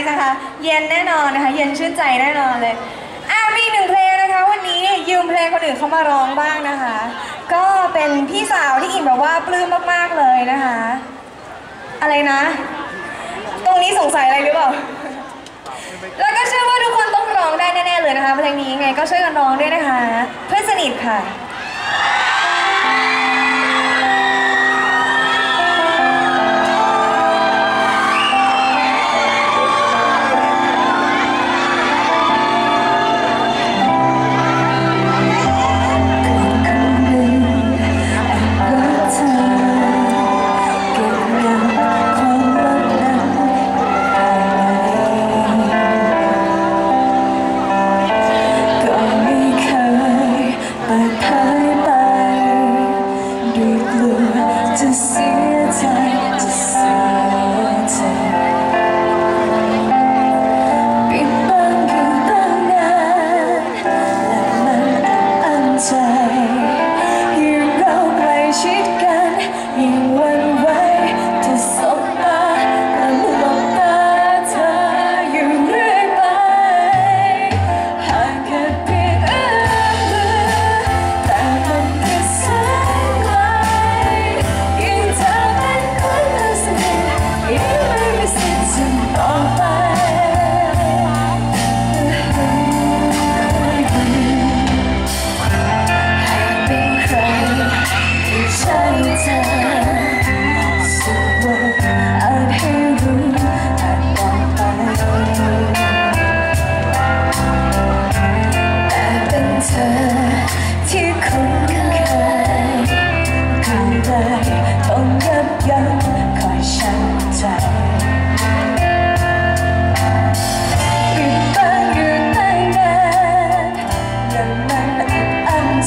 ส์นะคะ เย็นแน่นอนนะคะ เย็นชื่นใจแน่นอนเลยอะมีหนึ่งเพลงนะคะ วันนี้ยืมเพลงคนอื่นเขามาร้องบ้างนะคะ ก็เป็นพี่สาวที่อิ่มแบบว่าปลื้มมากๆเลยนะคะ อะไรนะ ตรงนี้สงสัยอะไรหรือเปล่าแล้วก็เชื่อว่าทุกคนต้องร้องได้แน่ๆเลยนะคะเพลงนี้ไงก็ช่วยกันร้องด้วยนะคะ เพื่อนสนิทค่ะ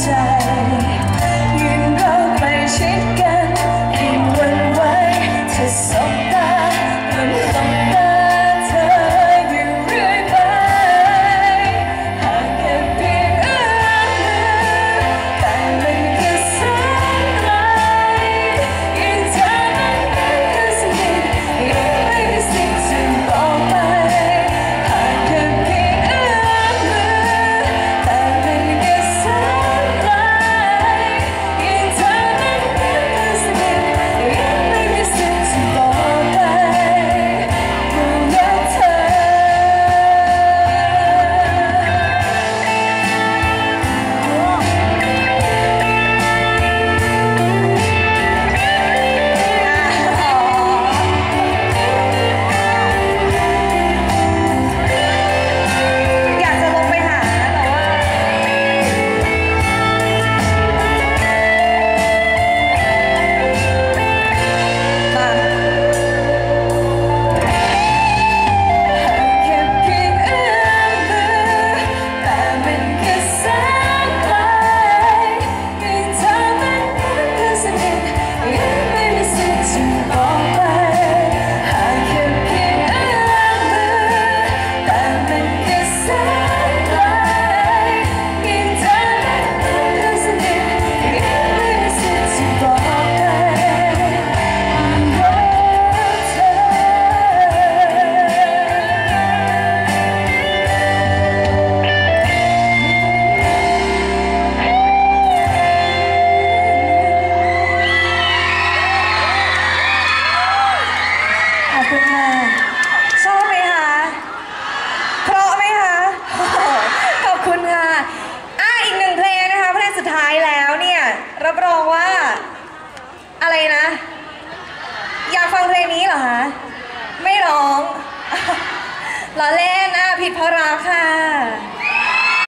time. ล้อเล่นอะผิดเพราะรักค่ะ